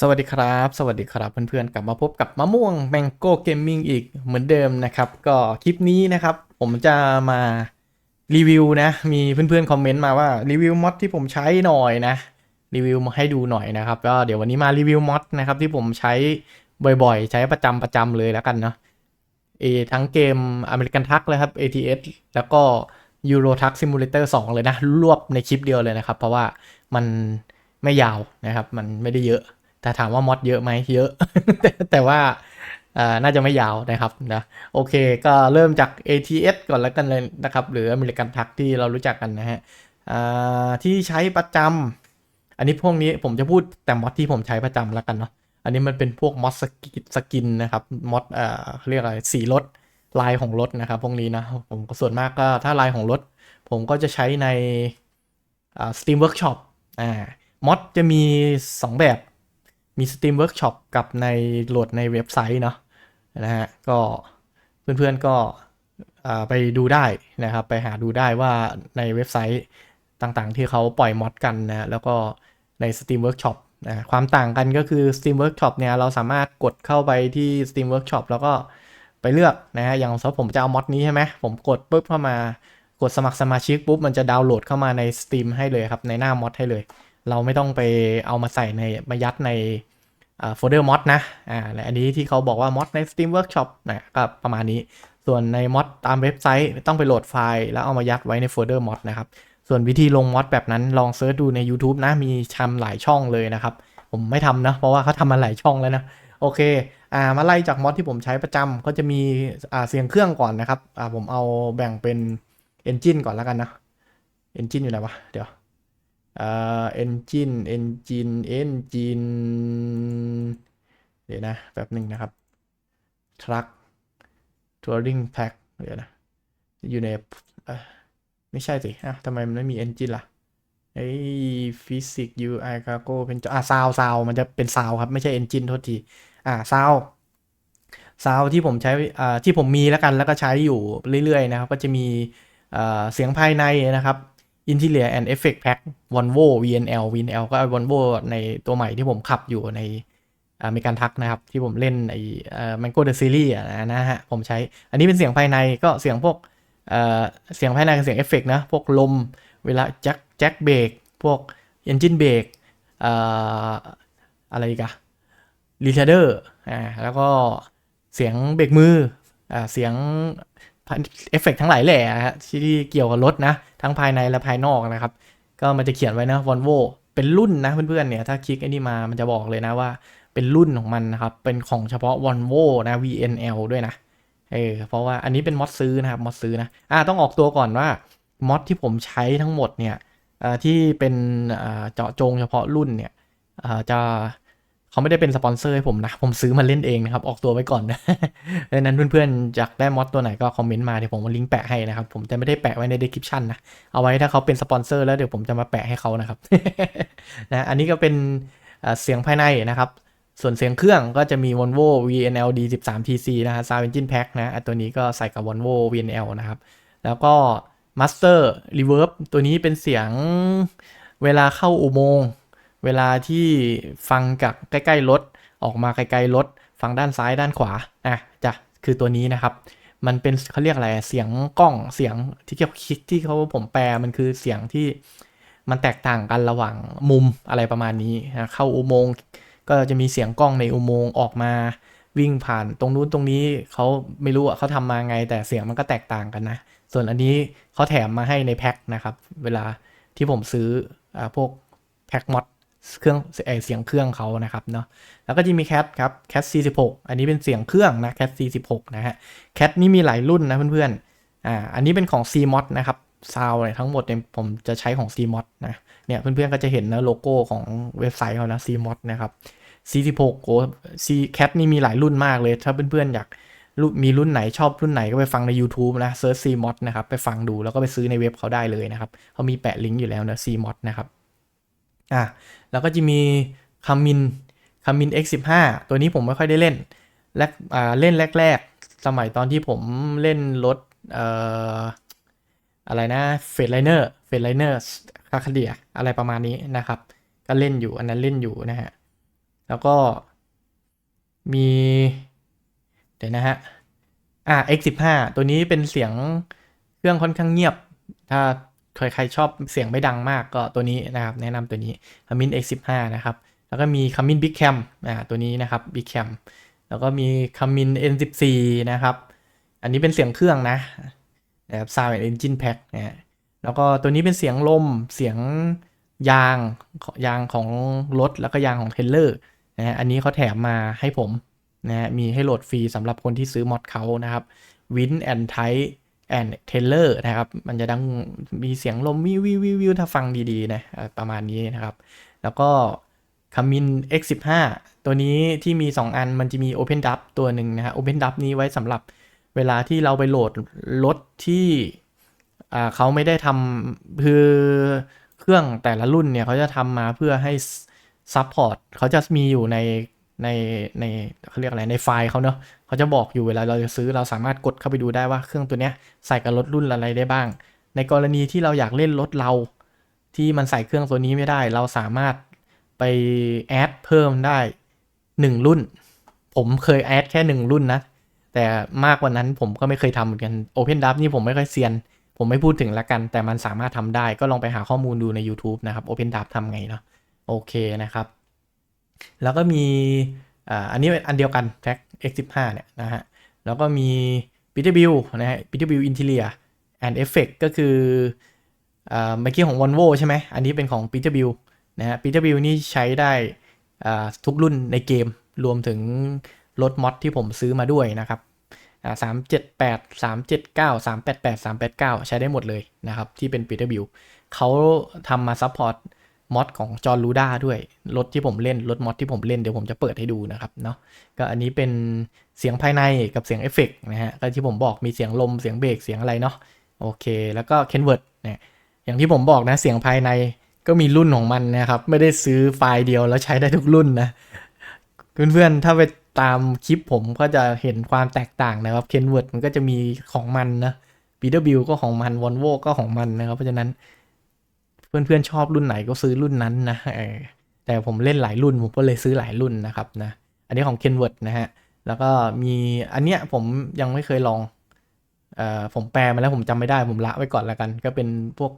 สวัสดีครับ สวัสดีครับเพื่อนๆกลับมาพบกับมะม่วง Mango Gaming อีกเหมือนเดิมนะครับ ก็คลิปนี้นะครับ ผมจะมารีวิวนะ มีเพื่อนๆคอมเมนต์มาว่ารีวิวมอดที่ผมใช้หน่อยนะรีวิวมาให้ดูหน่อยนะครับก็เดี๋ยววันนี้มารีวิวมอดนะครับที่ผมใช้บ่อยๆ ใช้ประจำประจำเลยแล้วกันเนาะเอทั้งเกม American Truck เลยครับ ATS แล้วก็ Euro Truck Simulator 2 เลยนะ รวบในคลิปเดียวเลยนะครับ เพราะว่ามันไม่ยาวนะครับ มันไม่ได้เยอะ แต่ถามว่ามอดเยอะไหมเยอะแต่แต่ว่าน่าจะไม่ยาวนะครับนะโอเคก็เริ่มจาก ATS ก่อนแล้วกันเลยนะครับ หรืออเมริกันทักที่เรารู้จักกันนะฮะที่ใช้ประจำอันนี้พวกนี้ผมจะพูดแต่มอดที่ผมใช้ประจำแล้วกันเนาะอันนี้มันเป็นพวกมอดสกิสกินนะครับมอดอ่าเขาเรียกอะไรสีรถลายของรถนะครับ พวกนี้นะผมส่วนมากก็ถ้าลายของรถ ผมก็จะใช้ใน Steam Workshop อ่ามอดจะมี 2 แบบ มี Steam Workshop กับในโหลดในเว็บไซต์เนาะนะฮะก็เพื่อนๆก็ไปดูได้นะครับ ไปหาดูได้ว่าในเว็บไซต์ต่างๆ ที่เขาปล่อยมอดกันนะแล้วก็ใน Steam Workshop นะความต่างกันก็คือ Steam Workshop เนี่ยเราสามารถกดเข้าไปที่ Steam Workshop แล้วก็ไปเลือกนะฮะอย่างสมมติผมจะเอามอดนี้ใช่ไหมผมกดปุ๊บเข้ามากดสมัครสมาชิกปุ๊บมันจะดาวน์โหลดเข้ามาใน Steam ให้เลยครับ ในหน้ามอดให้เลย เราไม่ต้องไปเอามาใส่ในมายัดในโฟลเดอร์มอดนะอ่าและอันนี้ที่เขาบอกว่ามอดใน Steam Workshop นะก็ประมาณนี้ ส่วนในมอดตามเว็บไซต์ต้องไปโหลดไฟล์แล้วเอามายัดไว้ในโฟลเดอร์มอดนะครับ ส่วนวิธีลงมอดแบบนั้นลองเซิร์ชดูใน YouTube นะ มีทำหลายช่องเลยนะครับ ผมไม่ทำนะ เพราะว่าเขาทำมาหลายช่องแล้วนะ โอเคอ่ามาไล่จากมอดที่ผมใช้ประจำก็จะมีอ่าเสียงเครื่องก่อนนะครับอ่าผมเอาแบ่งเป็น Engine ก่อนแล้วกันนะ Engine อยู่ไหนวะเดี๋ยว เอ่า Engine Engine Engine เดี๋ยวนะแป๊บหนึ่งนะครับ Truck Touring Pack เดี๋ยวนะอยู่ในไม่ใช่สิอะทำไมมันไม่มี Engine ล่ะไอ้ฟิสิกยูไอคาโกเป็นจออะซาวซาวมันจะเป็นซาวครับ ไม่ใช่เอนจินโทษที อ่าซาวซาวที่ผมใช้อ่าที่ผมมีแล้วกันแล้วก็ใช้อยู่เรื่อยๆนะครับ ก็จะมีเสียงภายในนะครับ Interior and Effect Pack Volvo VNL VNL ก็ Volvo ในตัวใหม่ที่ผมขับอยู่ในอเมริกันทักนะครับ ที่ผมเล่นไอ้ Mango the Series นะฮะ ผมใช้ อันนี้เป็นเสียงภายในก็เสียงพวกเเสียงภายในกับเสียงเอฟเฟกนะ พวกลมเวลาแจ็คแจ็คเบรกพวกเอนจินเบรกอะไรกอะรีเทเดอร์อ่าแล้วก็เสียงเบรกมืออ่าเสียง เอฟเฟกทั้งหลายแหล่ฮะที่เกี่ยวกับรถนะ ทั้งภายในและภายนอกนะครับ ก็มันจะเขียนไว้นะ Volvo เป็นรุ่นนะเพื่อนๆเนี่ยถ้าคลิกไอ้นี่มามันจะบอกเลยนะว่า เป็นรุ่นของมันนะครับ เป็นของเฉพาะ Volvo นะ VNL ด้วยนะเออเพราะว่าอันนี้เป็นมอดซื้อนะครับมอดซื้อนะอ่าต้องออกตัวก่อนว่ามอดที่ผมใช้ทั้งหมดเนี่ยที่เป็นเจาะจงเฉพาะรุ่นเนี่ยจะ เขาไม่ได้เป็นสปอนเซอร์ให้ผมนะ ผมซื้อมาเล่นเองนะครับ ออกตัวไว้ก่อนนะดังนั้นเพื่อนๆอยากได้มอดตัวไหนก็คอมเมนต์มาเดี๋ยวผมมาลิงก์แปะให้นะครับ ผมจะไม่ได้แปะไว้ใน description นะ เอาไว้ถ้าเขาเป็นสปอนเซอร์แล้วเดี๋ยวผมจะมาแปะให้เขานะครับ นะ อันนี้ก็เป็นเสียงภายในนะครับ ส่วนเสียงเครื่องก็จะมี Volvo VNL D13 TC นะฮะ Sound Engine Pack นะอันตัวนี้ก็ใส่กับ Volvo VNL นะครับ แล้วก็ Master Reverb ตัวนี้เป็นเสียงเวลาเข้าอุโมงค์ เวลาที่ฟังจากใกล้ๆรถออกมาไกลๆรถฟังด้านซ้ายด้านขวาอะจะคือตัวนี้นะครับ มันเป็นเขาเรียกอะไรเสียงกล้องเสียงที่เขาคิดที่เขาผมแปลมันคือเสียงที่มันแตกต่างกันระหว่างมุมอะไรประมาณนี้นะเข้าอุโมงค์ก็จะมีเสียงกล้องในอุโมงค์ออกมาวิ่งผ่านตรงนู้นตรงนี้เขาไม่รู้อะเขาทำมาไง แต่เสียงมันก็แตกต่างกันนะ ส่วนอันนี้เขาแถมมาให้ในแพ็คนะครับ เวลาที่ผมซื้ออพวกแพ็คมอด เครื่องเออเสียงเครื่องเขานะครับเนาะแล้วก็จะมีแคทครับแคท46อันนี้เป็นเสียงเครื่องนะแคท46นะฮะแคทนี่มีหลายรุ่นนะเพื่อนๆอ่าอันนี้เป็นของ CMOD นะครับซาวเนี่ยทั้งหมดเนี่ยผมจะใช้ของ CMOD นะเนี่ยเพื่อนๆก็จะเห็นนะโลโก้ของเว็บไซต์เขานะ CMOD นะครับ C16 โอ้ C Cat นี่มีหลายรุ่นมากเลย ถ้าเพื่อนๆอยากรุ่นมีรุ่นไหนชอบรุ่นไหนก็ไปฟังใน YouTube นะ Search CMOD นะครับ ไปฟังดูแล้วก็ไปซื้อในเว็บเขาได้เลยนะครับเขามีแปะลิงก์อยู่แล้วนะ CMOD นะครับ อะแล้วก็จะมีคามินคามิน X15 ตัวนี้ผมไม่ค่อยได้เล่นแรกอ่าเล่นแรก ๆ สมัยตอนที่ผมเล่นรถเอ่ออะไรนะเฟดไลเนอร์เฟดไลเนอร์คาคาเดียอะไรประมาณนี้นะครับ ก็เล่นอยู่อันนั้นเล่นอยู่นะฮะ แล้วก็มี เดี๋ยวนะฮะอ่า X15 ตัวนี้เป็นเสียงเครื่องค่อนข้างเงียบ ถ้า ใครใครชอบเสียงไม่ดังมากก็ตัวนี้นะครับ แนะนำตัวนี้ Camin X15 นะครับ แล้วก็มี Camin Big Cam อ่าตัวนี้นะครับ Big Cam แล้วก็มี Camin N14 นะครับ อันนี้เป็นเสียงเครื่องนะนะครับ Sound and Engine Pack นะแล้วก็ตัวนี้เป็นเสียงลมเสียงยางยางของรถแล้วก็ยางของเทเลอร์นะฮะอันนี้เขาแถมมาให้ผมนะฮะมีให้โหลดฟรีสำหรับคนที่ซื้อมอดเขานะครับ Win and Tight and Taylor นะครับ มันจะดังมีเสียงลมวิววิววิวถ้าฟังดีๆนะประมาณนี้นะครับ แล้วก็ Camin X15 ตัวนี้ที่มี 2 อันมันจะมี Open Dub ตัวหนึ่งนะฮะ Open Dub นี้ไว้สำหรับเวลาที่เราไปโหลดรถที่เขาไม่ได้ทำคือเครื่องแต่ละรุ่นเนี่ยเขาจะทำมาเพื่อให้ซัพพอร์ตเขาจะมีอยู่ในในในเขาเรียกอะไรในไฟล์เขาเนาะ เขาจะบอกอยู่เวลาเราจะซื้อเราสามารถกดเข้าไปดูได้ว่าเครื่องตัวเนี้ยใส่กับรถรุ่นอะไรได้บ้าง ในกรณีที่เราอยากเล่นรถเรา ที่มันใส่เครื่องตัวนี้ไม่ได้ เราสามารถไปแอดเพิ่มได้ 1 รุ่น ผมเคยแอดแค่ 1 รุ่นนะ แต่มากกว่านั้นผมก็ไม่เคยทำเหมือนกัน Open d u b นี่ผมไม่ค่อยเซียน ผมไม่พูดถึงละกัน แต่มันสามารถทำได้ก็ลองไปหาข้อมูลดูใน YouTube นะครับ Open d u b ทำไงเนาะโอเคนะครับ แล้วก็มี อ่าอันนี้อันเดียวกัน Track X15 เนี่ยนะฮะ แล้วก็มี Peterbilt นะฮะ Peterbilt Interior and Effect ก็คืออ่าเมื่อกี้ของ Volvo ใช่ไหม อันนี้เป็นของ Peterbilt นะฮะ Peterbilt นี่ใช้ได้อ่าทุกรุ่นในเกมรวมถึงรถมอดที่ผมซื้อมาด้วยนะครับสามเจ็ดแปดสามเจ็ดเก้าสามแปดแปดสามแปดเก้าใช้ได้หมดเลยนะครับ ที่เป็น Peterbilt เขาทำมาซัพพอร์ต มอดของจอร์ลูด้าด้วยรถที่ผมเล่นรถมอดที่ผมเล่นเดี๋ยวผมจะเปิดให้ดูนะครับเนาะก็อันนี้เป็นเสียงภายในกับเสียงเอฟเฟกต์นะฮะก็ที่ผมบอกมีเสียงลมเสียงเบรกเสียงอะไรเนาะโอเค แล้วก็เคนเวิร์ดเนี่ยอย่างที่ผมบอกนะเสียงภายในก็มีรุ่นของมันนะครับ ไม่ได้ซื้อไฟล์เดียวแล้วใช้ได้ทุกรุ่นนะเพื่อนๆถ้าไปตามคลิปผมก็จะเห็นความแตกต่างนะครับเคนเวิร์ดมันก็จะมีของมันนะปีเตอร์บิลก็ของมันวอลโวก็ของมันนะครับ เพราะฉะนั้น เพื่อนๆชอบรุ่นไหนก็ซื้อรุ่นนั้นนะเออแต่ผมเล่นหลายรุ่นผมก็เลยซื้อหลายรุ่นนะครับนะอันนี้ของ Kenwood นะฮะแล้วก็มีอันเนี้ยผมยังไม่เคยลองเอ่อผมแปลมาแล้วผมจำไม่ได้ผมละไว้ก่อนและกัน ก็เป็นพวก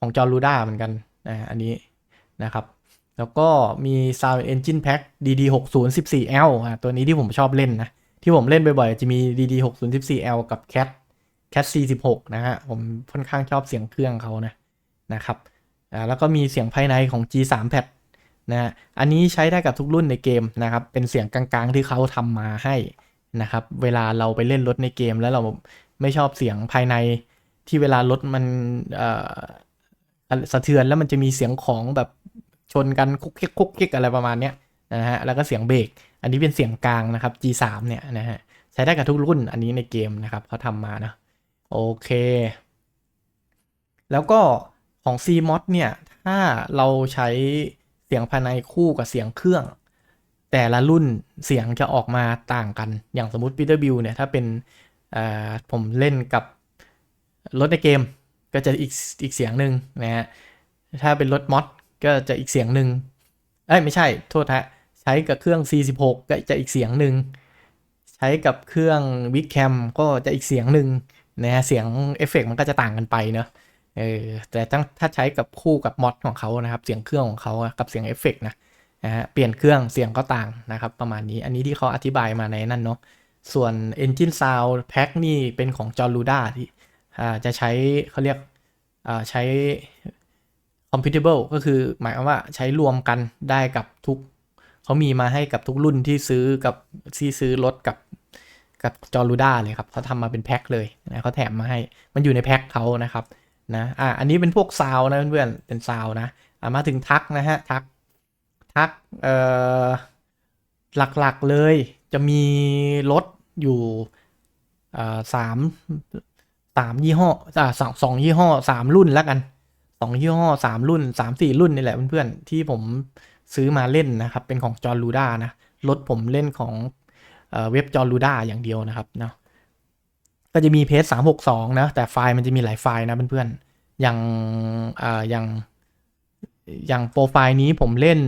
ของจอรูด้าเหมือนกันนะอันนี้นะครับ แล้วก็มี Sound Engine Pack DD 6 0 14 L อะตัวนี้ที่ผมชอบเล่นนะ ที่ผมเล่นบ่อยๆ จะมี DD 6 0 14 L กับ Cat Cat C 16 นะฮะผมค่อนข้างชอบเสียงเครื่องเขานะนะครับ อ่าแล้วก็มีเสียงภายในของ G3 Pad นะฮะอันนี้ใช้ได้กับทุกรุ่นในเกมนะครับ เป็นเสียงกลางๆที่เขาทำมาให้นะครับ เวลาเราไปเล่นรถในเกมแล้วเราไม่ชอบเสียงภายในที่เวลารถมันสะเทือนแล้วมันจะมีเสียงของแบบชนกันคุกเคิกคุกเคิกอะไรประมาณเนี้ยนะฮะแล้วก็เสียงเบรกอันนี้เป็นเสียงกลางนะครับ G3 เนี่ยนะฮะใช้ได้กับทุกรุ่นอันนี้ในเกมนะครับเขาทำมานะโอเค แล้วก็ ของ CMOD เนี่ยถ้าเราใช้เสียงภายในคู่กับเสียงเครื่อง แต่ละรุ่นเสียงจะออกมาต่างกัน อย่างสมมติ Peterbilt เนี่ยถ้าเป็นผมเล่นกับรถในเกมก็จะอีกอีกเสียงหนึ่งนะฮะถ้าเป็นรถมอดก็จะอีกเสียงหนึ่งเอ้ยไม่ใช่โทษฮะใช้กับเครื่อง C16 ก็จะอีกเสียงหนึ่งใช้กับเครื่อง w i c a m ก็จะอีกเสียงหนึ่งนะฮะเสียงเอฟเฟกมันก็จะต่างกันไปเนาะ เออแต่ถ้าใช้กับคู่กับมอดของเขานะครับ เสียงเครื่องของเขากับเสียงเอฟเฟกนะนะฮะเปลี่ยนเครื่องเสียงก็ต่างนะครับ ประมาณนี้อันนี้ที่เขาอธิบายมาในนั่นเนาะส่วน Engine Sound Pack นี่เป็นของ John Luda ที่จะใช้เขาเรียกใช้ compatible ก็คือหมายความว่าใช้รวมกันได้กับทุก เขามีมาให้กับทุกรุ่นที่ซื้อกับที่ซื้อรถกับกับจอรูด้าเลยครับเขาทำมาเป็นแพ็คเลยนะเขาแถมมาให้ มันอยู่ในแพ็คเขานะครับ นะอะอันนี้เป็นพวกซาวนะเพื่อนๆเป็นซาวนะอะมาถึงทักนะฮะทักทักเอ่อหลักๆเลยจะมีรถอยู่อ่าสามสามยี่ห้ออ่าสองสองยี่ห้อสามรุ่นแล้วกันสองยี่ห้อสามรุ่นสามสี่รุ่นนี่แหละเพื่อนๆที่ผมซื้อมาเล่นนะครับ เป็นของจอร์ลูด้านะรถผมเล่นของเว็บจอร์ลูด้าอย่างเดียวนะครับเนาะ ก็จะมีเพจสามหกสองนะ แต่ไฟล์มันจะมีหลายไฟล์นะเพื่อนๆ อย่างอ่าอย่างอย่างโปรไฟล์นี้ผมเล่น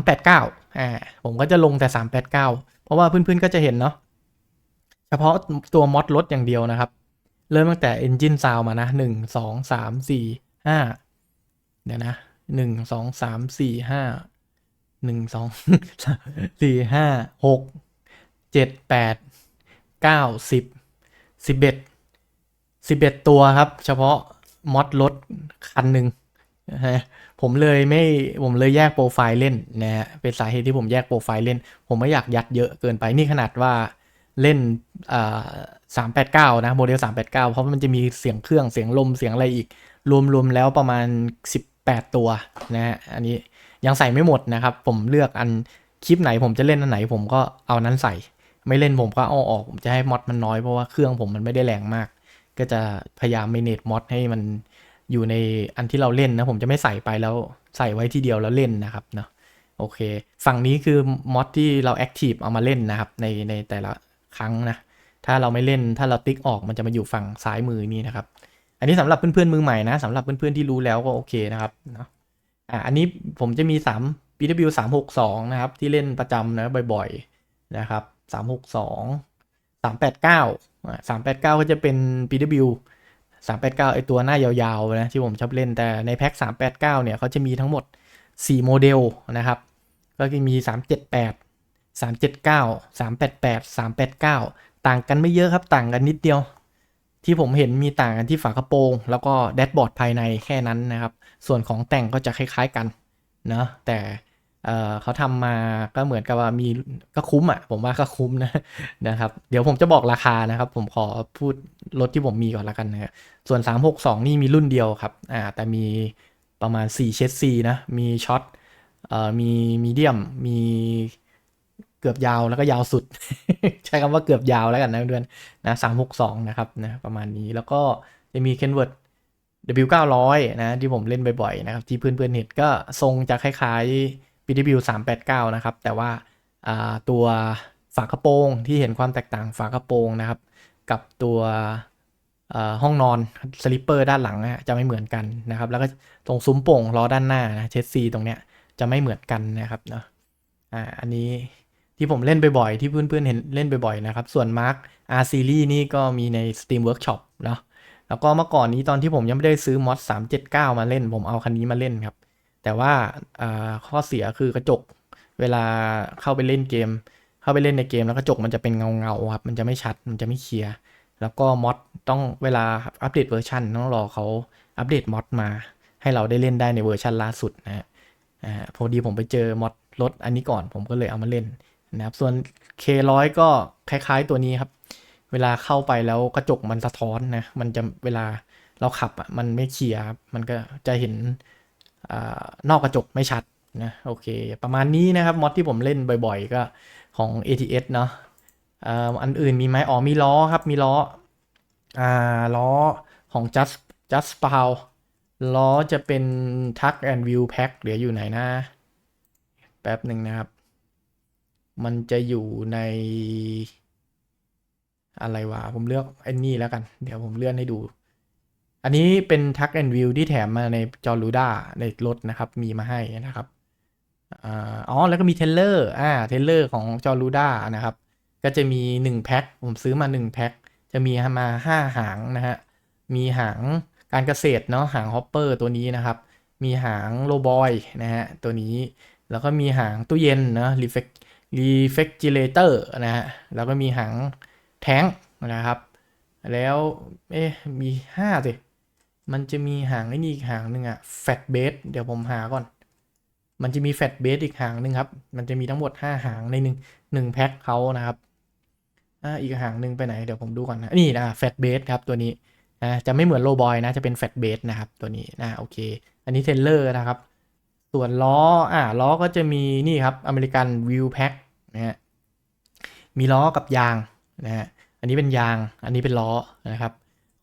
389อ่าผมก็จะลงแต่ 389 เพราะว่าเพื่อนๆก็จะเห็นเนาะเฉพาะตัวมอดรถอย่างเดียวนะครับ เริ่มตั้งแต่ Engine Sound มานะ 1 2 3 4 5 เดี๋ยวนะ 1 2 3 4 5 1 2 3 4 5 6 7 8 9 10 11 11 ตัวครับ เฉพาะมอดรถคันหนึ่งนะฮะผมเลยไม่ผมเลยแยกโปรไฟล์เล่นนะฮะเป็นสาเหตุที่ผมแยกโปรไฟล์เล่น ผมไม่อยากยัดเยอะเกินไปนี่ขนาดว่าเล่นสามแปดเก้านะโมเดลสามแปดเก้าเพราะมันจะมีเสียงเครื่องเสียงลมเสียงอะไรอีก รวมๆแล้วประมาณ18ตัวนะฮะอันนี้ยังใส่ไม่หมดนะครับ ผมเลือกอันคลิปไหนผมจะเล่นอันไหนผมก็เอานั้นใส่ ไม่เล่นผมก็เอาออก ผมจะให้มอดมันน้อยเพราะว่าเครื่องผมมันไม่ได้แรงมาก ก็จะพยายามเมเนจมอดให้มันอยู่ในอันที่เราเล่นนะ ผมจะไม่ใส่ไปแล้วใส่ไว้ทีเดียวแล้วเล่นนะครับเนาะโอเค ฝั่งนี้คือมอดที่เราแอคทีฟเอามาเล่นนะครับ ในในแต่ละครั้งนะ ถ้าเราไม่เล่นถ้าเราติ๊กออกมันจะมาอยู่ฝั่งซ้ายมือนี้นะครับ อันนี้สำหรับเพื่อนๆมือใหม่นะสำหรับเพื่อนๆที่รู้แล้วก็โอเคนะครับเนาะอะอันนี้ผมจะมี3 PW 362 นะครับ ที่เล่นประจำนะบ่อยๆนะครับ 362 389อะ389ก็จะเป็น PW 389ไอตัวหน้ายาวๆนะที่ผมชอบเล่นแต่ในแพ็ค389เนี่ยเขาจะมีทั้งหมด4โมเดลนะครับ ก็จะมี378 379 388 389ต่างกันไม่เยอะครับต่างกันนิดเดียวที่ผมเห็นมีต่างกันที่ฝากระโปรง แล้วก็แดชบอร์ดภายในแค่นั้นนะครับ ส่วนของแต่งก็จะคล้ายๆกันเนาะแต่ เออเขาทำมาก็เหมือนกับว่ามีก็คุ้มอะ ผมว่าก็คุ้มนะนะครับ เดี๋ยวผมจะบอกราคานะครับ ผมขอพูดรถที่ผมมีก่อนละกันนะครับส่วน 362 นี่มีรุ่นเดียวครับอ่าแต่มีประมาณ 4 เชสซีนะ มีช็อตเอ่อมีมีเดียมมีเกือบยาวแล้วก็ยาวสุด ใช้คำว่าเกือบยาวแล้วกันนะเพื่อนนะสามหกสองนะครับนะประมาณนี้แล้วก็จะมี Kenworth W900 นะที่ผมเล่นบ่อยๆนะครับที่เพื่อนๆเห็นก็ทรงจะคล้ายๆ PW 389 นะครับ แต่ว่าาตัวฝากระโปรงที่เห็นความแตกต่างฝากระโปรงนะครับ กับตัวห้องนอนสลิปเปอร์ด้านหลังจะไม่เหมือนกันนะครับ แล้วก็ตรงซุ้มโป่งล้อด้านหน้านะเชสซีตรงเนี้ยจะไม่เหมือนกันนะครับเนาะอ่าอันนี้ที่ผมเล่นบ่อยๆที่เพื่อนๆเห็นเล่นบ่อยๆนะครับ ส่วน Mark R Series นี่ก็มีใน Steam Workshop เนาะแล้วก็เมื่อก่อนนี้ตอนที่ผมยังไม่ได้ซื้อมอด379 มาเล่น ผมเอาคันนี้มาเล่นครับ แต่ว่าข้อเสียคือกระจกเวลาเข้าไปเล่นเกม เข้าไปเล่นในเกมแล้วกระจกมันจะเป็นเงาเงาๆครับ มันจะไม่ชัด มันจะไม่เคลียร์ แล้วก็มอดต้องเวลาอัปเดตเวอร์ชันต้องรอเขาอัปเดตมอดมา ให้เราได้เล่นได้ในเวอร์ชันล่าสุดนะฮะพอดีผมไปเจอมอดรถอันนี้ก่อนผมก็เลยเอามาเล่นนะครับ ส่วน K100 ก็คล้ายๆตัวนี้ครับ เวลาเข้าไปแล้วกระจกมันสะท้อนนะ มันจะเวลาเราขับอะ มันไม่เคลียร์มันก็จะเห็น นอกกระจกไม่ชัดนะโอเค ประมาณนี้นะครับมอดที่ผมเล่นบ่อยๆ ก็ของ ATS เนาะอันอื่นมีไหมอ๋อมีล้อครับมีล้ออ่าล้อของ just just p o w ล้อจะเป็น Tuck and Wheel Pack เหลืออยู่ไหนนะ แป๊บหนึ่งนะครับ มันจะอยู่ในอะไรวะผมเลือกไอ้นี่แล้วกัน เดี๋ยวผมเลื่อนให้ดู อันนี้เป็นทักแอนวิวที่แถมมาในจอรูด้าในรถนะครับ มีมาให้นะครับอ๋อ แล้วก็มีเทเลอร์อ่าเทเลอร์ของจอรูด้านะครับ ก็จะมี 1 แพ็ค ผมซื้อมา 1 แพ็ค จะมีมา 5 หางนะฮะ มีหางการเกษตรเนาะหางฮอปเปอร์ตัวนี้นะครับ มีหางโลบอยนะฮะ ตัวนี้ แล้วก็มีหางตู้เย็นนะรีเฟกรีเฟกจิเลเตอร์นะฮะ แล้วก็มีหางแท้งนะครับ แล้ว เอ๊ะ มีห้าสิ มันจะมีหางไอ้นี่อีกหางหนึ่งอะแฟตเบสเดี๋ยวผมหาก่อน มันจะมีแฟตเบสอีกหางหนึ่งครับ มันจะมีทั้งหมดห้าหางในหนึ่งหนึ่งแพ็คเขานะครับอ่าอีกหางหนึ่งไปไหนเดี๋ยวผมดูก่อนนะนี่นะแฟตเบสครับตัวนี้นะจะไม่เหมือนโลบอยนะจะเป็นแฟตเบสนะครับตัวนี้นะโอเค อันนี้เทนเลอร์นะครับ ส่วนล้ออ่าล้อก็จะมีนี่ครับอเมริกันวิวแพ็คนะฮะมีล้อกับยางนะฮะอันนี้เป็นยางอันนี้เป็นล้อนะครับ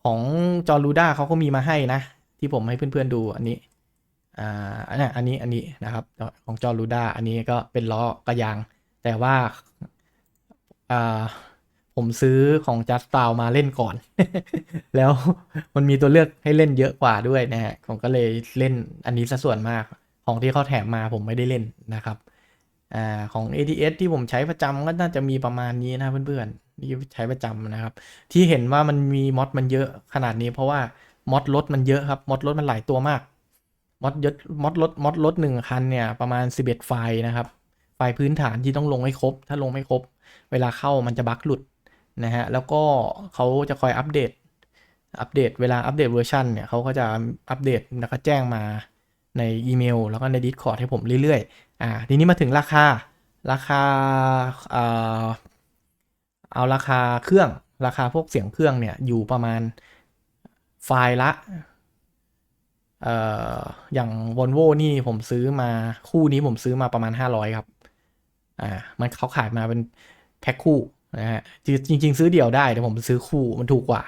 ของจอรูด้าเขาก็มีมาให้นะ ที่ผมให้เพื่อนๆดูอันนี้อ่าอันนี้อันนี้อันนี้นะครับของจอรูด้าอันนี้ก็เป็นล้อกับยาง แต่ว่าอ่าผมซื้อของจัสตาวมาเล่นก่อน แล้วมันมีตัวเลือกให้เล่นเยอะกว่าด้วยนะฮะผมก็เลยเล่นอันนี้ซะส่วนมากของที่เขาแถมมาผมไม่ได้เล่นนะครับ อ่าของ ATS ที่ผมใช้ประจำก็น่าจะมีประมาณนี้นะเพื่อนๆที่ใช้ประจำนะครับ ที่เห็นว่ามันมีมอดมันเยอะขนาดนี้เพราะว่ามอดรถมันเยอะครับมอดรถมันหลายตัวมากมอดยศมอดรถมอดรถหนึ่งคันเนี่ยประมาณ 11 ไฟล์นะครับไฟล์พื้นฐานที่ต้องลงให้ครบ ถ้าลงไม่ครบ เวลาเข้ามันจะบั๊กหลุดนะฮะแล้วก็เขาจะคอยอัปเดตอัปเดตเวลาอัปเดตเวอร์ชันเนี่ยเขาก็จะอัปเดตแล้วก็แจ้งมา ในอีเมล แล้วก็ใน Discord ให้ผมเรื่อยๆ อ่า ทีนี้มาถึงราคา ราคาเอ่อเอาราคาเครื่อง ราคาพวกเสียงเครื่องเนี่ย อยู่ประมาณไฟล์ละเอ่ออย่าง Volvo นี่ผมซื้อมาคู่นี้ผมซื้อมาประมาณ 500 ครับ อ่า มันเขาขายมาเป็นแพ็คคู่นะฮะ จริง ๆ ซื้อเดี่ยวได้ แต่ผมซื้อคู่มันถูกกว่า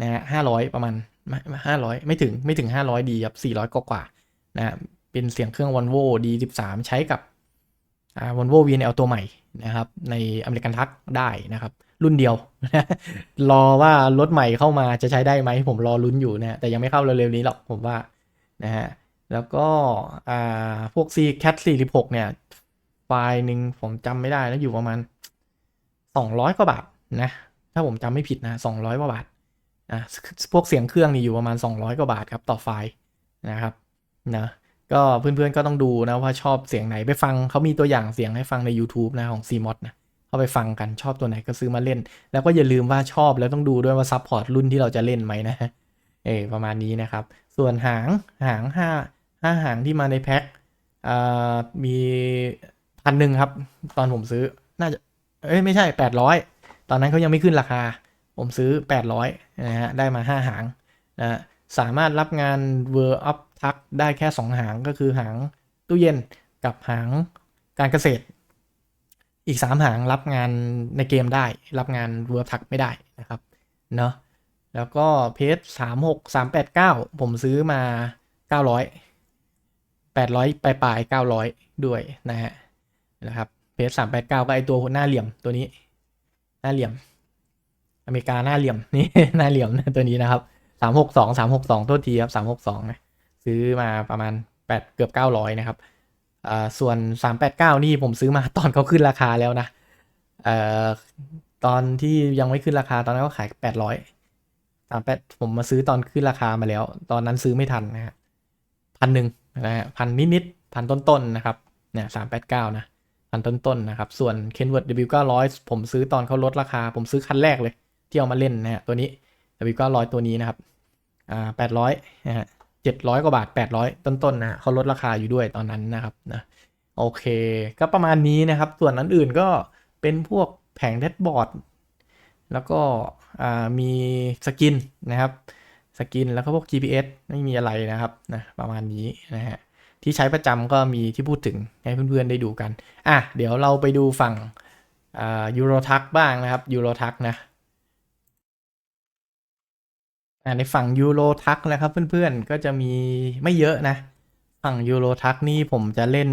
นะฮะห้าร้อยประมาณห้าร้อยไม่ถึงไม่ถึงห้าร้อยดีครับสี่ร้อยกว่า นะเป็นเสียงเครื่อง Volvo D13 ใช้กับอ่า Volvo VNL ตัวใหม่นะครับ ในอเมริกันทักได้นะครับ รุ่นเดียว รอว่ารถใหม่เข้ามาจะใช้ได้ไหมผมรอลุ้นอยู่นะแต่ยังไม่เข้าเร็วๆนี้หรอกผมว่านะฮะแล้วก็พวก C Cat 46 เนี่ย ไฟล์หนึ่งผมจำไม่ได้แล้วอยู่ประมาณ 200 กว่าบาทนะ ถ้าผมจำไม่ผิดนะ 200 กว่าบาทอะพวกเสียงเครื่องนี่อยู่ประมาณ 200 กว่าบาทครับต่อไฟล์นะครับ นะก็เพื่อนๆก็ต้องดูนะว่าชอบเสียงไหนไปฟังเขามีตัวอย่างเสียงให้ฟังใน YouTube นะของ CMOD นะเข้าไปฟังกันชอบตัวไหนก็ซื้อมาเล่น แล้วก็อย่าลืมว่าชอบแล้วต้องดูด้วยว่าซัพพอร์ตรุ่นที่เราจะเล่นไหมนะเออประมาณนี้นะครับ ส่วนหางหางห้าห้าหางที่มาในแพ็คอ่ามีพันหนึ่งครับ ตอนผมซื้อน่าจะเอ้ยไม่ใช่800ตอนนั้นเขายังไม่ขึ้นราคา ผมซื้อ800นะฮะได้มา5หางนะ สามารถรับงาน w o r d of t u c k ได้แค่ 2 หางก็คือหางตู้เย็นกับหางการเกษตร อีก 3 หางรับงานในเกมได้ รับงาน w o r d of t u c k ไม่ได้นะครับเนาะแล้วก็เพจ36 389ผมซื้อมา900 800ปลายปลาย900ด้วยนะฮะนะครับเพจ389ก็ไอตัวหน้าเหลี่ยมตัวนี้ หน้าเหลี่ยม อเมริกาหน้าเหลี่ยมนี่หน้าเหลี่ยมตัวนี้นะครับ สามหกสองสามหกสองโทษทีครับสามหกสองนะซื้อมาประมาณแปดเกือบเก้าร้อยนะครับอ่าส่วนสามแปดเก้านี่ผมซื้อมาตอนเขาขึ้นราคาแล้วนะเอ่อตอนที่ยังไม่ขึ้นราคาตอนนั้นก็ขายแปดร้อยสามแปดผมมาซื้อตอนขึ้นราคามาแล้ว ตอนนั้นซื้อไม่ทันนะฮะพันหนึ่งนะฮะพันนิดๆพันต้นๆนะครับเนี่ยสามแปดเก้านะพันต้นๆนะครับ ส่วน Kenworth W900 ผมซื้อตอนเขาลดราคา ผมซื้อคันแรกเลย ที่เอามาเล่นนะฮะตัวนี้ W900 ตัวนี้นะครับอ่า800นะฮะ700 กว่าบาท 800 ต้นๆนะฮะเขาลดราคาอยู่ด้วยตอนนั้นนะครับนะโอเค ก็ประมาณนี้นะครับ ส่วนอันอื่นก็เป็นพวกแผงแดชบอร์ด แล้วก็อ่ามีสกินนะครับ สกินแล้วก็พวก GPS ไม่มีอะไรนะครับนะประมาณนี้นะฮะที่ใช้ประจำก็มีที่พูดถึงให้เพื่อนๆได้ดูกัน อะ เดี๋ยวเราไปดูฝั่งยูโรทักบ้างนะครับยูโรทักนะ อ่าในฝั่งยูโรทักนะครับเพื่อนๆ ก็จะมีไม่เยอะนะ ฝั่งยูโรทักนี่ผมจะเล่น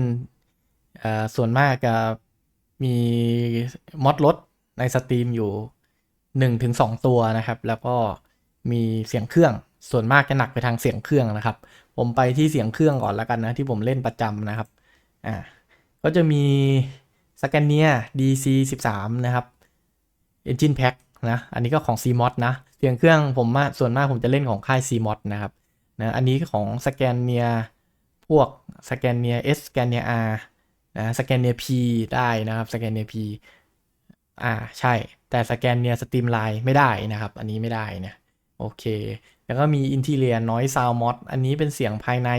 อ่าส่วนมากจะมีมอดรถในสตรีมอยู่ 1-2ถึงตัวนะครับ แล้วก็มีเสียงเครื่องส่วนมากจะหนักไปทางเสียงเครื่องนะครับ ผมไปที่เสียงเครื่องก่อนแล้วกันนะ ที่ผมเล่นประจำนะครับอ่าก็จะมีสแกนเนีย DC 13 นะครับ Engine Pack นะ อันนี้ก็ของ CMOD นะ สียงเครื่องผมมาส่วนมากผมจะเล่นของค่าย CMOD นะครับนะอันนี้ของสแกนเนียพวกสแกนเนีย S สแกนเนีย R นะสแกนเนีย P ได้นะครับสแกนเนีย P อ่าใช่ แต่สแกนเนียสตรีมไลน์ไม่ได้นะครับ อันนี้ไม่ได้นะโอเค แล้วก็มี Interior Noise Sound Mod อันนี้เป็นเสียงภายใน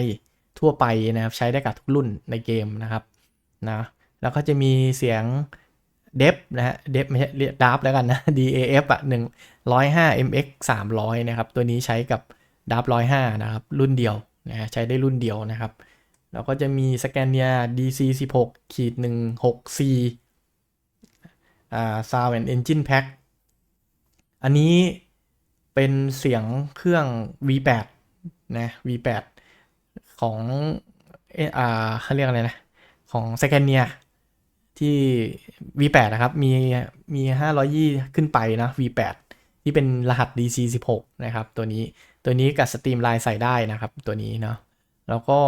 ทั่วไปนะครับ ใช้ได้กับทุกรุ่นในเกมนะครับนะแล้วก็จะมีเสียง เดฟนะฮะเดฟไม่ใช่เรียกดับแล้วกันนะ DAF อะหนึ่งร้อยห้า MX สามร้อยนะครับ ตัวนี้ใช้กับดับร้อยห้านะครับ รุ่นเดียวนะฮะใช้ได้รุ่นเดียวนะครับ แล้วก็จะมีสแกนเนีย DC 16ขีด16 C อ่า Sound and Engine Pack อันนี้เป็นเสียงเครื่อง V8 นะ V8 ของ เอออ่าเขาเรียกอะไรนะ ของสแกนเนีย ที่ V8 นะครับ มีมี 520 ขึ้นไปนะ V8 ที่เป็นรหัส DC 16 นะครับ ตัวนี้ตัวนี้กับสตรีมไลน์ใส่ได้นะครับ ตัวนี้เนาะแล้วก็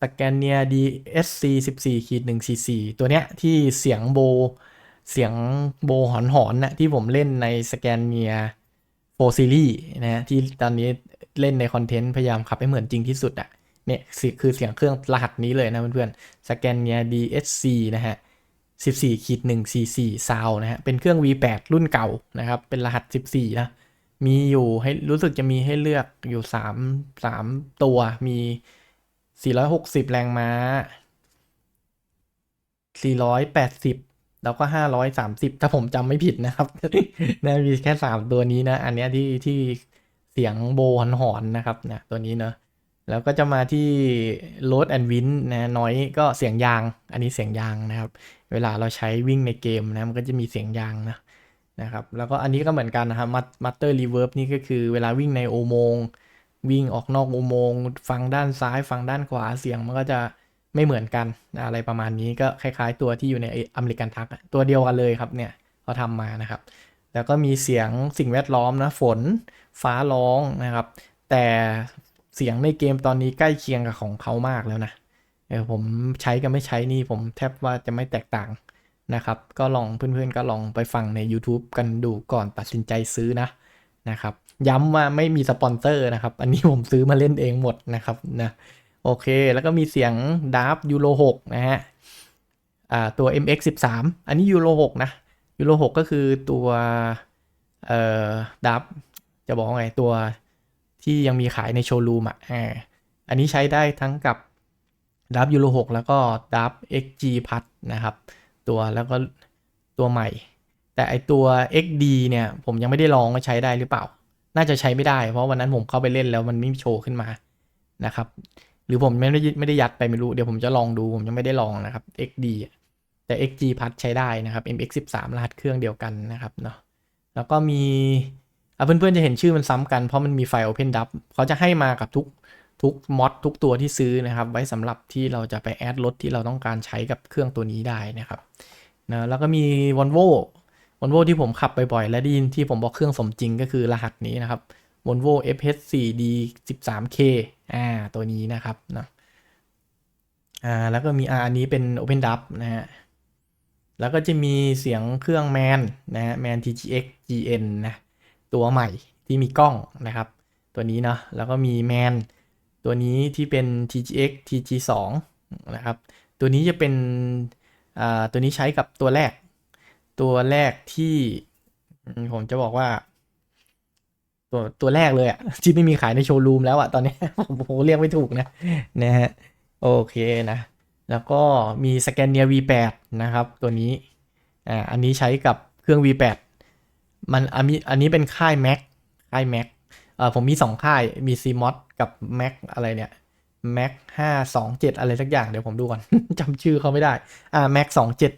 สแกนเนีย DSC 14ขีด144ตัวเนี้ยที่เสียงโบ เสียงโบหอนหอนนะที่ผมเล่นในสแกนเนียโฟซีรีส์นะฮะที่ตอนนี้เล่นในคอนเทนต์พยายามขับให้เหมือนจริงที่สุดอะเนี่ยคือเสียงเครื่องรหัสนี้เลยนะเพื่อนๆสแกนเนีย DSC นะฮะ 14ขีด144ซาวนะฮะ เป็นเครื่อง V8 รุ่นเก่านะครับ เป็นรหัส 14 นะ มีอยู่ให้รู้สึกจะมีให้เลือกอยู่ 3 3 ตัว มี 460 แรงม้า 480 แล้วก็ 530 ถ้าผมจำไม่ผิดนะครับนะมีแค่ 3 ตัวนี้นะ อันนี้ที่ที่เสียงโบหอนๆนะครับนะตัวนี้เนอะ แล้วก็จะมาที่ Load and Win นะน้อยก็เสียงยาง อันนี้เสียงยางนะครับ เวลาเราใช้วิ่งในเกมนะมันก็จะมีเสียงยางนะนะครับแล้วก็อันนี้ก็เหมือนกันนะครับ Master Reverb นี่ก็คือเวลาวิ่งในอุโมงค์วิ่งออกนอกอุโมงค์ฟังด้านซ้ายฟังด้านขวาเสียงมันก็จะไม่เหมือนกันนะอะไรประมาณนี้ก็คล้ายๆ ตัวที่อยู่ในอเมริกันทักตัวเดียวกันเลยครับเนี่ยเขาทำมานะครับ แล้วก็มีเสียงสิ่งแวดล้อมนะฝนฟ้าร้องนะครับ แต่ เสียงในเกมตอนนี้ใกล้เคียงกับของเขามากแล้วนะเออผมใช้กับไม่ใช้นี่ผมแทบว่าจะไม่แตกต่างนะครับ ก็ลองเพื่อนๆก็ลองไปฟังใน YouTube กันดูก่อนตัดสินใจซื้อนะนะครับ ย้ำว่าไม่มีสปอนเซอร์นะครับ อันนี้ผมซื้อมาเล่นเองหมดนะครับนะโอเค แล้วก็มีเสียงดาร์ฟยูโร6นะฮะอ่าตัว MX 13อันนี้ยูโร6นะยูโร6ก็คือตัวเอ่อดับจะบอกว่าไงตัว ที่ยังมีขายในโชว์รูมอะอันนี้ใช้ได้ทั้งกับดับยูโร6แล้วก็ดับ XG พัดนะครับ ตัวแล้วก็ตัวใหม่ แต่ไอตัว XD เนี่ยผมยังไม่ได้ลองว่าใช้ได้หรือเปล่า น่าจะใช้ไม่ได้เพราะวันนั้นผมเข้าไปเล่นแล้วมันไม่โชว์ขึ้นมานะครับ หรือผมไม่ได้ไม่ได้ยัดไปไม่รู้เดี๋ยวผมจะลองดูผมยังไม่ได้ลองนะครับ XD แต่ XG พัดใช้ได้นะครับ MX 13 รหัสเครื่องเดียวกันนะครับเนาะแล้วก็มี เพื่อนๆจะเห็นชื่อมันซ้ำกันเพราะมันมีไฟล์ Open DAP เขาจะให้มากับทุกทุกมอดทุกตัวที่ซื้อนะครับ ไว้สำหรับที่เราจะไปแอดรถที่เราต้องการใช้กับเครื่องตัวนี้ได้นะครับนะแล้วก็มี Volvo Volvo ที่ผมขับบ่อยๆ และได้ยินที่ผมบอกเครื่องสมจริงก็คือรหัสนี้นะครับ Volvo FH4D 13K อ่าตัวนี้นะครับนะอ่าแล้วก็มีอันนี้เป็น Open DAP นะฮะแล้วก็จะมีเสียงเครื่องแมนนะฮะแมน TGX GN นะ ตัวใหม่ที่มีกล้องนะครับ ตัวนี้เนาะแล้วก็มีแมนตัวนี้ที่เป็น TGX TG2 นะครับตัวนี้จะเป็นอ่าตัวนี้ใช้กับตัวแรก ตัวแรกที่ผมจะบอกว่า ตัวตัวแรกเลยอะที่ไม่มีขายในโชว์รูมแล้วอะตอนนี้ผมผมเรียกไม่ถูกนะนะฮะโอเคนะแล้วก็มีสแกนเนีย V8 นะครับ ตัวนี้อ่าอันนี้ใช้กับเครื่อง V8 มันอันนี้อันนี้เป็นค่าย Mac ค่าย Mac เอ่อผมมี2ค่ายมี CMOS กับ Mac อะไรเนี่ย Mac 527อะไรสักอย่างเดี๋ยวผมดูก่อน จำชื่อเขาไม่ได้อ่า Mac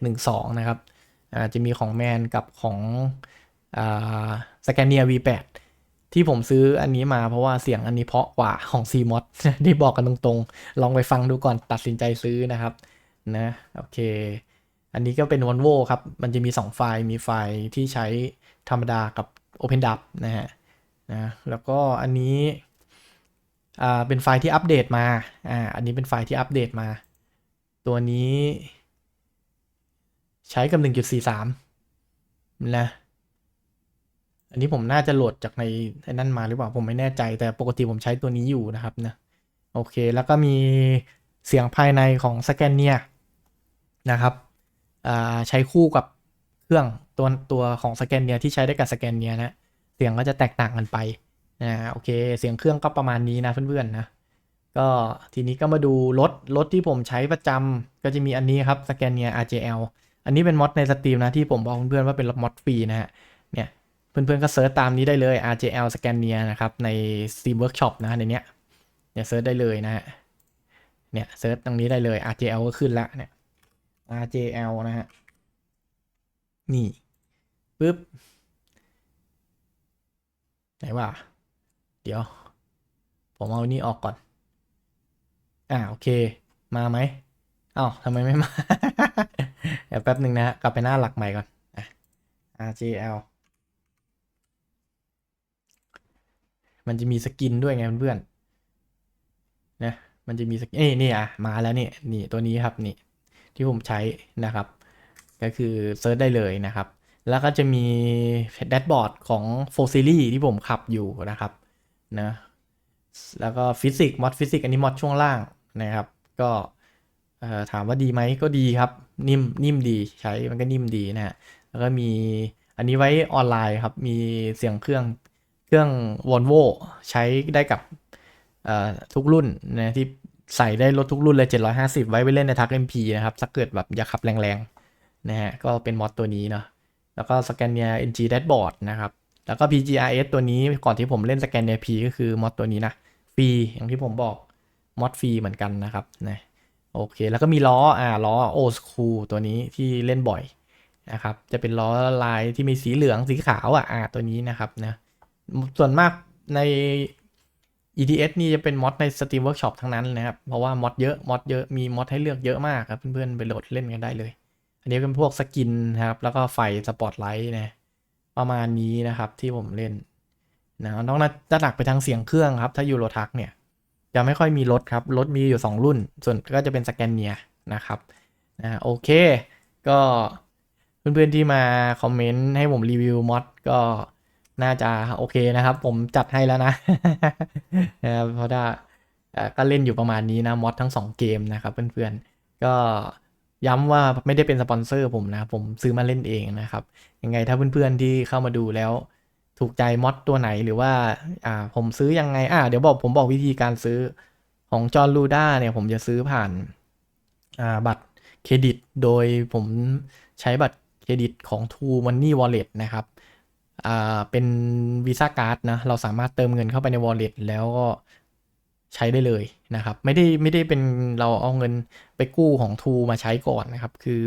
2712นะครับอ่าจะมีของแมนกับของอ่าสแกนเนีย V8 ที่ผมซื้ออันนี้มาเพราะว่าเสียงอันนี้เพราะกว่าของ CMOS ที่บอกกันตรงๆ ลองไปฟังดูก่อนตัดสินใจซื้อนะครับนะโอเค อันนี้ก็เป็น Volvo ครับ มันจะมี 2 ไฟล์มีไฟล์ที่ใช้ ธรรมดากับ OpenDAP นะฮะนะแล้วก็อันนี้อ่าเป็นไฟล์ที่อัปเดตมาอ่าอันนี้เป็นไฟล์ที่อัปเดตมา ตัวนี้ ใช้กับ 1.43 นะอันนี้ผมน่าจะโหลดจากในนั่นมาหรือเปล่าผมไม่แน่ใจ แต่ปกติผมใช้ตัวนี้อยู่นะครับนะโอเค แล้วก็มีเสียงภายในของสแกนเนียนะครับอ่าใช้คู่กับเครื่อง ตัวตัวของสแกนเนียที่ใช้ได้กับสแกนเนียนะเสียงก็จะแตกต่างกันไปนะโอเค เสียงเครื่องก็ประมาณนี้นะเพื่อนๆนะก็ทีนี้ก็มาดูรถรถที่ผมใช้ประจำก็จะมีอันนี้ครับสแกนเนีย RJL อันนี้เป็นมอดในสตรีมนะที่ผมบอกเพื่อนๆว่าเป็นมอดฟรีนะฮะเนี่ยเพื่อนๆก็เซิร์ชตามนี้ได้เลย RJL สแกนเนียนะครับใน Steam Workshop นะในเนี้ยเนี่ยเซิร์ชได้เลยนะฮะเนี่ยเซิร์ชตรงนี้ได้เลย RJL ก็ขึ้นละเนี่ย RJL นะฮะนี่ ปึ๊บไหนว่าเดี๋ยว ผมเอานี่ออกก่อน อ่าโอเค มาไหมอ้าวทำไมไม่มา เดี๋ยวแป๊บหนึ่งนะฮะกลับไปหน้าหลักใหม่ก่อนอ่ RGL มันจะมีสกินด้วยไงเพื่อนๆนะ มันจะมีสกินเอ้นี่อะ มาแล้วนี่ นี่ตัวนี้ครับนี่ ที่ผมใช้นะครับ ก็คือเซิร์ชได้เลยนะครับ แล้วก็จะมีแดชบอร์ดของ f o r s i l y ที่ผมขับอยู่นะครับนะแล้วก็ฟิสิกส์มอดฟิสิกส์อันนี้มอดช่วงล่างนะครับ ก็ถามว่าดีไหมก็ดีครับ นิ่มนิ่มดีใช้มันก็นิ่มดีนะฮะแล้วก็มีอันนี้ไว้ออนไลน์ครับ มีเสียงเครื่องเครื่อง Volvo ใช้ได้กับทุกรุ่นนะที่ใส่ได้รถทุกรุ่นเลย 750 ไว้ไปเล่นในทัก MP นะครับถ้าเกิดแบบอยากขับแรงๆนะฮะก็เป็นมอดตัวนี้เนาะ แล้วก็สแกนเนีย NG Dashboard นะครับ แล้วก็ PGRS ตัวนี้ก่อนที่ผมเล่นสแกนเนีย P ก็คือมอดตัวนี้นะฟรีอย่างที่ผมบอกมอดฟรีเหมือนกันนะครับนะโอเค แล้วก็มีล้ออ่าล้อโอสคูตัวนี้ที่เล่นบ่อยนะครับ จะเป็นล้อลายที่มีสีเหลืองสีขาวอะอ่าตัวนี้นะครับนะส่วนมากใน ETS นี่จะเป็นมอดใน Steam Workshop ทั้งนั้นนะครับ เพราะว่ามอดเยอะมอดเยอะมีมอดให้เลือกเยอะมากครับเพื่อนๆ ไปโหลดเล่นกันได้เลย อันนี้เป็นพวกสกินนะครับ แล้วก็ไฟสปอตไลท์นะประมาณนี้นะครับที่ผมเล่นนะน้องน่าจะหนักไปทางเสียงเครื่องครับ ถ้ายูโรทักเนี่ย จะไม่ค่อยมีรถครับ รถมีอยู่ 2 รุ่น ส่วนก็จะเป็นสแกนเนียนะครับนะโอเค ก็เพื่อนๆที่มาคอมเมนต์ให้ผมรีวิวมอดก็น่าจะโอเคนะครับ ผมจัดให้แล้วนะนะเพราะว่าก็เล่นอยู่ประมาณนี้นะมอดทั้ง 2 เกมนะครับเพื่อนๆก็ ย้ำว่าไม่ได้เป็นสปอนเซอร์ผมนะ ผมซื้อมาเล่นเองนะครับ ยังไงถ้าเพื่อนๆที่เข้ามาดูแล้ว ถูกใจมอดตัวไหนหรือว่าอ่าผมซื้อยังไงอ่าเดี๋ยวบอกผมบอกวิธีการซื้อของจอร์ลูด้าเนี่ยผมจะซื้อผ่านอ่าบัตรเครดิต โดยผมใช้บัตรเครดิตของ True Money Wallet นะครับอ่าเป็น Visa Card นะ เราสามารถเติมเงินเข้าไปใน Wallet แล้วก็ ใช้ได้เลยนะครับ ไม่ได้ไม่ได้เป็นเราเอาเงินไปกู้ของ True มาใช้ก่อนนะครับ คือ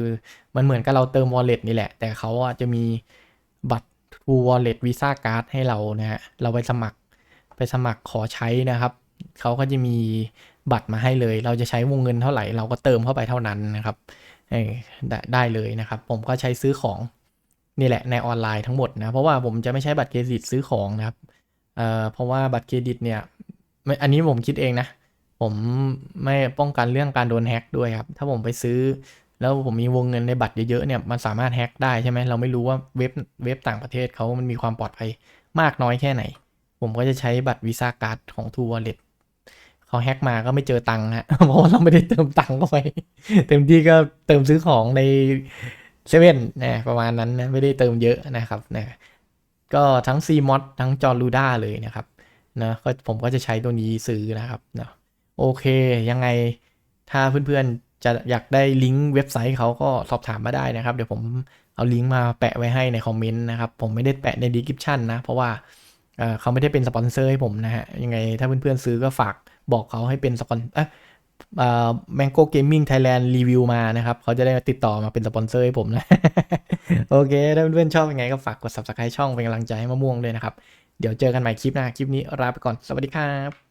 มันเหมือนกับเราเติม Wallet นี่แหละ แต่เขาอะจะมีบัตร True Wallet Visa Card ให้เรานะฮะเราไปสมัครไปสมัครขอใช้นะครับเขาก็จะมีบัตรมาให้เลย เราจะใช้วงเงินเท่าไหร่เราก็เติมเข้าไปเท่านั้นนะครับได้ได้เลยนะครับ ผมก็ใช้ซื้อของนี่แหละในออนไลน์ทั้งหมดนะเพราะว่าผมจะไม่ใช้บัตรเครดิตซื้อของนะครับเอ่อเพราะว่าบัตรเครดิตเนี่ย ไม่อันนี้ผมคิดเองนะ ผมไม่ป้องกันเรื่องการโดนแฮ็กด้วยครับ ถ้าผมไปซื้อ แล้วผมมีวงเงินในบัตรเยอะๆเนี่ยมันสามารถแฮ็กได้ใช่ไหมเราไม่รู้ว่าเว็บเว็บต่างประเทศเขามันมีความปลอดภัยมากน้อยแค่ไหน ผมก็จะใช้บัตรวีซ่าการ์ดของ True Wallet เขาแฮ็กมาก็ไม่เจอตังค์ฮะเพราะว่าเราไม่ได้เติมตังค์เข้าไปเต็มที่ก็เติมซื้อของในเซเว่นนะประมาณนั้นนะไม่ได้เติมเยอะนะครับนะก็ทั้ง CMOD ทั้งจอรูด้าเลยนะครับ นะก็ผมก็จะใช้ตัวนี้ซื้อนะครับนะโอเค ยังไงถ้าเพื่อนๆจะอยากได้ลิงก์เว็บไซต์เขาก็สอบถามมาได้นะครับ เดี๋ยวผมเอาลิงก์มาแปะไว้ให้ในคอมเมนต์นะครับ ผมไม่ได้แปะในดีคริปชันนะ เพราะว่าเเขาไม่ได้เป็นสปอนเซอร์ให้ผมนะฮะ ยังไงถ้าเพื่อนๆซื้อก็ฝากบอกเขาให้เป็นสปอนเอะเอ่อ Mango Gaming Thailand รีวิวมานะครับ เขาจะได้ติดต่อมาเป็นสปอนเซอร์ให้ผมนะ โอเค ถ้าเพื่อนๆชอบยังไงก็ฝากกด subscribe ช่องเป็นกำลังใจให้มะม่วงด้วยนะครับ เดี๋ยวเจอกันใหม่คลิปหน้าคลิปนี้ลาไปก่อนสวัสดีครับ